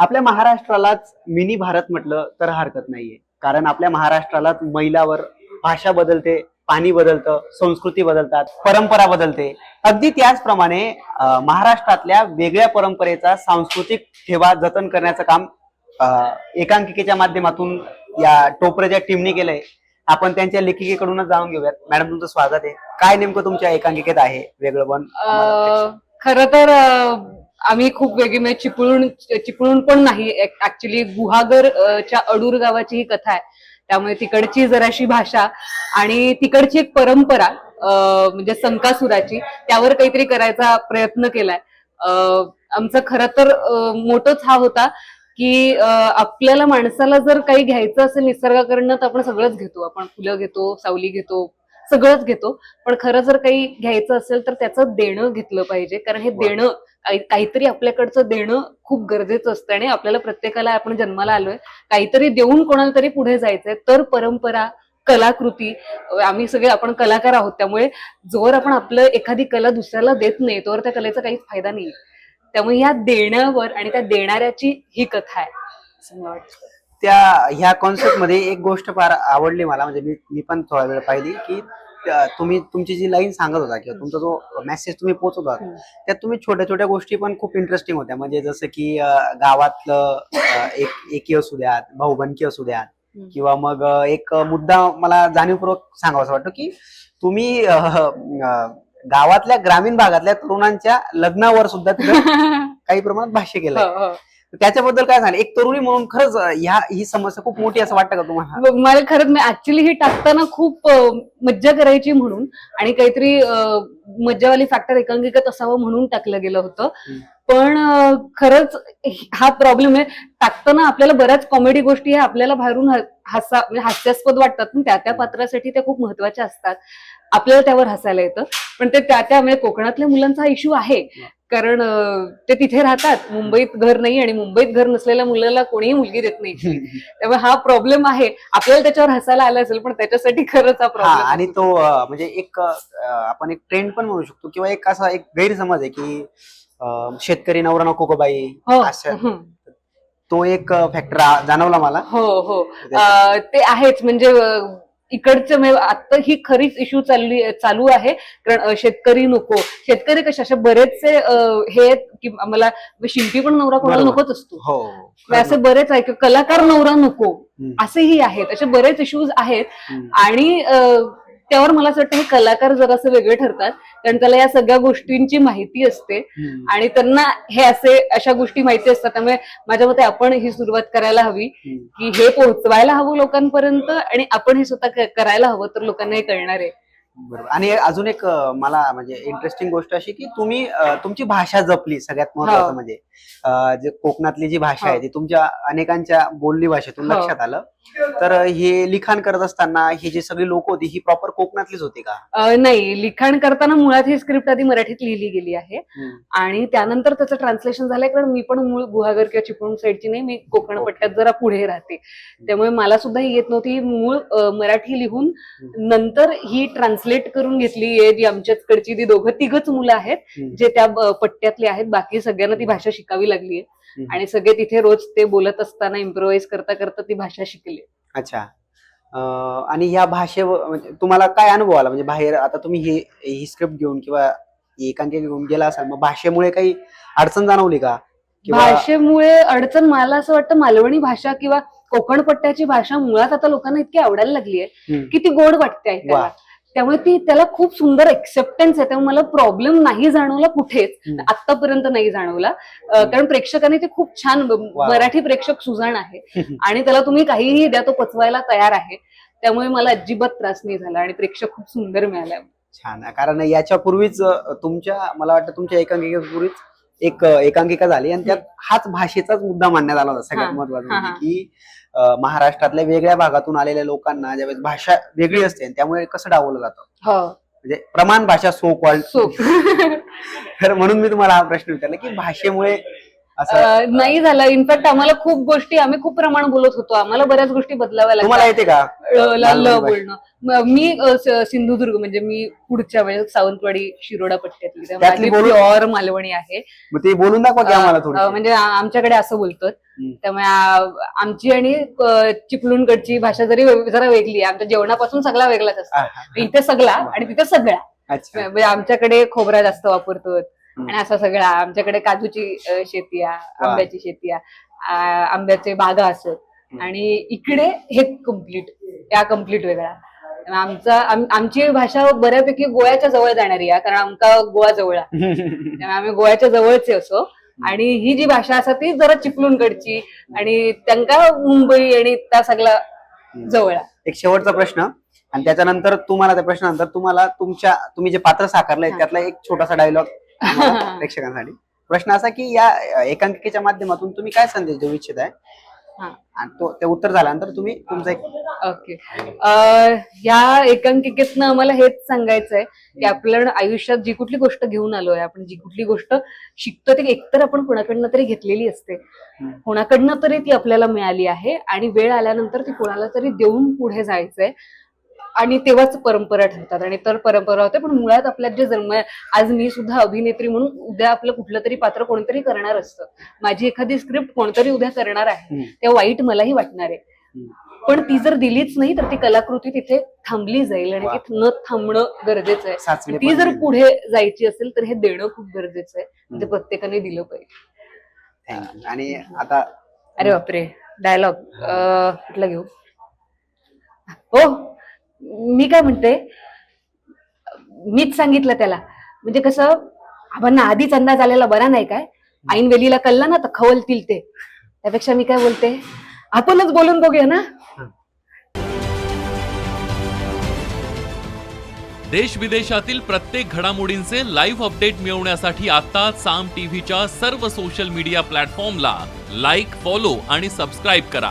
आपल्या महाराष्ट्रालाच मिनी भारत म्हटलं तर हरकत नाहीये. कारण आपल्या महाराष्ट्राला मैलावर भाषा बदलते पाणी बदलतं संस्कृती बदलतात परंपरा बदलते. अगदी त्याचप्रमाणे महाराष्ट्रातल्या वेगळ्या परंपरेचा सांस्कृतिक ठेवा जतन करण्याचं काम एकांकिकेच्या माध्यमातून या टोपरेच्या टीमने केलंय. आपण त्यांच्या लेखिकेकडूनच जाणून घेऊयात. मॅडम तुमचं स्वागत आहे. काय नेमकं तुमच्या एकांकिकेत आहे वेगळं पण? खर तर आम्ही खूप वेगळी म्हणजे चिपळूण चिपळूण पण नाही ऍक्च्युली गुहागर च्या अडूर गावाची ही कथा आहे. त्यामुळे तिकडची जराशी भाषा आणि तिकडची एक परंपरा म्हणजे संकासुराची त्यावर काहीतरी करायचा प्रयत्न केलाय. आमचं खरं तर मोठच हा होता की आपल्याला माणसाला जर काही घ्यायचं असेल निसर्गाकडनं तर आपण सगळंच घेतो. आपण फुलं घेतो सावली घेतो सगळंच घेतो. पण खरं जर काही घ्यायचं असेल तर त्याचं देणं घेतलं पाहिजे. कारण हे. देणं काही- काहीतरी आपल्याकडचं देणं खूप गरजेचं असतं. आणि आपल्याला प्रत्येकाला आपण जन्माला आलोय काहीतरी देऊन कोणाला तरी पुढे जायचंय. तर परंपरा कलाकृती आम्ही सगळे आपण कलाकार आहोत. त्यामुळे जोर आपण आपलं एखादी कला दुसऱ्याला देत नाही तोवर त्या कलेचा काहीच फायदा नाही त्यामुळे या देण्यावर आणि त्या देणाऱ्याची ही कथा आहे. असं मला वाटतं. त्या ह्या कॉन्सेप्टमध्ये एक गोष्ट फार आवडली मला म्हणजे मी मी पण थोडा वेळ पाहिली की तुम्ही तुमची जी लाईन सांगत होता किंवा तुमचा जो मेसेज तुम्ही पोहोचवत होता. त्यात तुम्ही छोट्या छोट्या गोष्टी पण खूप इंटरेस्टिंग होत्या म्हणजे जसं की गावातलं एक एकी असू द्यात भाऊबंदकी असू द्यात. किंवा मग एक मुद्दा मला जाणीवपूर्वक सांगावासा वाटतो की तुम्ही गावातल्या ग्रामीण भागातल्या तरुणांच्या लग्नावर सुद्धा काही प्रमाणात भाष्य केलंय हो, हो. त्याच्याबद्दल काय सांग एक तरुणी म्हणून खरंच ह्या ही समस्या खूप मोठी असं वाटतं का तुम्हाला? मला खरंच मी ऍक्च्युली हे टाकताना खूप मज्जा करायची म्हणून आणि काहीतरी मज्जावाली फॅक्टर एकांकिकत असावं म्हणून टाकलं गेलं होतं. पण खरंच हा प्रॉब्लेम आहे. टाकताना आपल्याला बऱ्याच कॉमेडी गोष्टी आपल्याला बाहेरून हसा म्हणजे हास्यास्पद वाटतात पण त्या त्या पात्रासाठी त्या खूप महत्त्वाच्या असतात. आपल्याला त्यावर हसायला येतं पण ते त्या त्या म्हणजे कोकणातल्या मुलांचा हा इश्यू आहे. कारण अं, ते तिथे राहतात. मुंबईत घर नाही आणि मुंबईत घर नसलेल्या मुलाला कोणीही मुलगी देत नाही. त्यामुळे हा प्रॉब्लेम आहे. आपल्याला त्याच्यावर हसायला आला असेल पण त्याच्यासाठी खरंच हा हा प्रॉब्लेम आणि तो म्हणजे एक आपण एक ट्रेंड पण म्हणू शकतो किंवा एक असा एक गैरसमज आहे की शेतकरी नवरा नको बाई हो. असं. हं. तो एक फॅक्टर जाणवला मला. हो हो. ते आहेच. म्हणजे इकडचं म्हणजे आता ही खरीच इश्यू चालली चालू आहे. कारण शेतकरी नको. शेतकरी कसे असे बरेचसे हे आहेत की आम्हाला शिंपी पण नवरा कोणाला. नकोच असतो. हो. असे बरेच आहे की कलाकार नवरा नको. असेही आहेत. असे बरेच इश्यूज आहेत. आणि त्यावर मला असं वाटतं हे कलाकार जरासे वेगळे ठरतात. कारण त्याला या सगळ्या गोष्टींची माहिती असते. आणि त्यांना हे असे अशा गोष्टी माहिती असतात. त्यामुळे माझ्या मते आपण ही सुरुवात करायला हवी. की हे पोहोचवायला हवं लोकांपर्यंत आणि आपण हे स्वतः करायला हवं तर लोकांना हे कळणार आहे. बरोबर आणि अजून एक अं, मला म्हणजे इंटरेस्टिंग गोष्ट अशी की तुम्ही अं, तुमची भाषा जपली सगळ्यात महत्वाचं हो. म्हणजे अं, जे कोकणातली जी भाषा आहे हो. ती तुमच्या अनेकांच्या बोलणी भाषेतून हो. लक्षात आलं तर अं, हे लिखाण करत असताना ही जी सगळी लोक होती ही प्रॉपर कोकणातलीच होती का अं, नाही लिखाण करताना मुळात ही स्क्रिप्ट आधी मराठीत लिहिली गेली आहे हम्म. आणि त्यानंतर त्याचं ट्रान्सलेशन झालंय कारण मी पण मूळ गुहागर किंवा चिपळूण साईडची नाही मी कोकण. पट्ट्यात जरा पुढे राहते त्यामुळे मला सुद्धा ही येत नव्हती ही मूळ अं, मराठी लिहून नंतर ही ट्रान्सलेट करून घेतली आहे जी आमच्याचकडची ती दोघं तिघच मुलं आहेत. जे त्या पट्ट्यातले आहेत बाकी सगळ्यांना ती भाषा शिकावी लागली आहे. आणि सगळे तिथे रोज ते बोलत असताना इम्प्रोव्हाइज करता करता ती भाषा शिकली अच्छा आणि ह्या भाषेवर म्हणजे तुम्हाला काय अनुभव आला म्हणजे बाहेर आता तुम्ही ही ही स्क्रिप्ट घेऊन किंवा एकांकिका घेऊन गेला असाल मग भाषेमुळे काही अडचण जाणवली का भाषेमुळे अडचण मला असं वाटतं मालवणी भाषा किंवा कोकण पट्ट्याची भाषा मुळात आता लोकांना इतकी आवडायला लागली आहे. की ती गोड वाटते ऐकायला. त्यामुळे ती त्याला खूप सुंदर एक्सेप्टन्स आहे. त्यामुळे मला प्रॉब्लेम नाही जाणवला कुठेच. आतापर्यंत नाही जाणवला. कारण प्रेक्षकांनी ते खूप छान. मराठी प्रेक्षक सुजाण आहे. आणि त्याला तुम्ही काहीही द्या तो पचवायला तयार आहे. त्यामुळे मला अजिबात त्रास नाही झाला आणि प्रेक्षक खूप सुंदर मिळाला छान. कारण याच्या पूर्वीच तुमच्या मला वाटतं तुमच्या एकांकिकेपूर्वीच एक एकांकिका झाली आणि त्यात हाच भाषेचाच मुद्दा मांडण्यात आला होता सगळ्यात महत्त्वाचा म्हणजे. की महाराष्ट्रातल्या वेगळ्या भागातून आलेल्या लोकांना ज्यावेळेस भाषा वेगळी असते आणि त्यामुळे कसं डावलं जातं? हो. म्हणजे प्रमाण भाषा सो कॉल्ड सो तर म्हणून मी तुम्हाला हा प्रश्न विचारला की भाषेमुळे नाही झालं. इनफॅक्ट आम्हाला खूप गोष्टी आम्ही खूप प्रमाण बोलत होतो. आम्हाला बऱ्याच गोष्टी बदलाव्या तुम्हाला लागतात येते का? ल ल- ल मालवणी बोलणं. म- सिंधुदुर्ग म्हणजे मी पुढच्या वेळेस सावंतवाडी शिरोडा पट्ट्यातली माझी प्युअर मालवणी आहे. ते बोलून दाखवा म्हणजे आमच्याकडे असं बोलतात. त्यामुळे आमची आणि चिपळूणकडची भाषा जरी जरा वेगळी आहे. आमच्या जेवणापासून सगळा वेगळाच असतो. इथे सगळा आणि तिथे सगळा. म्हणजे आमच्याकडे खोबरा जास्त वापरतो. आणि असा सगळा आमच्याकडे काजूची शेती आहे आंब्याची शेती आहे. आंब्याचे बागा असत आणि इकडे हे कंप्लीट या कंप्लीट वेगळा. आमचा आम- आमची भाषा बऱ्यापैकी गोव्याच्या जवळ जाणारी आहे कारण आमका गोवा जवळ आहे. आम्ही गोव्याच्या जवळचे असो. आणि ही जी भाषा असा ती जरा चिपळूणकडची. आणि त्यांका मुंबई आणि त्या सगळा जवळ. एक शेवटचा प्रश्न. आणि त्याच्यानंतर तुम्हाला त्या प्रश्नानंतर तुम्हाला तुमच्या तुम्ही जे पात्र साकारलंय. त्यातला एक छोटासा डायलॉग प्रेक्षकांसाठी. प्रश्न असा की या एकांकिकेच्या माध्यमातून तुम्ही काय संदेश देऊ इच्छित आहे? हा. आणि तो ते उत्तर झाल्यानंतर तुम्ही तुमचा एक ओके. अं, या एकांकिकेतनं आम्हाला हेच सांगायचं आहे की आपल्या आयुष्यात जी कुठली गोष्ट घेऊन आलोय आपण जी कुठली गोष्ट शिकतो ती एकतर आपण कोणाकडनं तरी घेतलेली असते. हम्म. कोणाकडनं तरी ती आपल्याला मिळाली आहे आणि वेळ आल्यानंतर ती कोणाला तरी देऊन पुढे जायचंय. आणि तेव्हाच परंपरा ठरतात. आणि तर परंपरा होते पण मुळात आपल्यात जे जन्म आज मी सुद्धा अभिनेत्री म्हणून उद्या आपलं कुठलं तरी पात्र कोणतरी करणार असतं. माझी एखादी स्क्रिप्ट कोणतरी उद्या करणार आहे हम्म. ते वाईट मलाही वाटणार आहे. पण ती जर दिलीच नाही तर ती कलाकृती तिथे थांबली जाईल आणि. ती न थांबणं गरजेचं आहे. ती जर. पुढे जायची असेल तर हे देणं खूप गरजेचं आहे. ते प्रत्येकाने दिलं पाहिजे. आणि आता अरे बापरे डायलॉग कुठला घेऊ? हो. मी काय म्हणते? मीच सांगितलं त्याला. म्हणजे कसं आबांना आधीच अंदाज आलेला बरा नाही काय? ऐन वेलीला कळला ना तर खवलतील ते. त्यापेक्षा मी काय बोलते? आपणच बोलून बघूया ना. देश विदेशातील प्रत्येक घडामोडींचे लाईव्ह अपडेट मिळवण्यासाठी आता साम टीव्हीच्या सर्व सोशल मीडिया प्लॅटफॉर्मला लाईक फॉलो आणि सबस्क्राईब करा.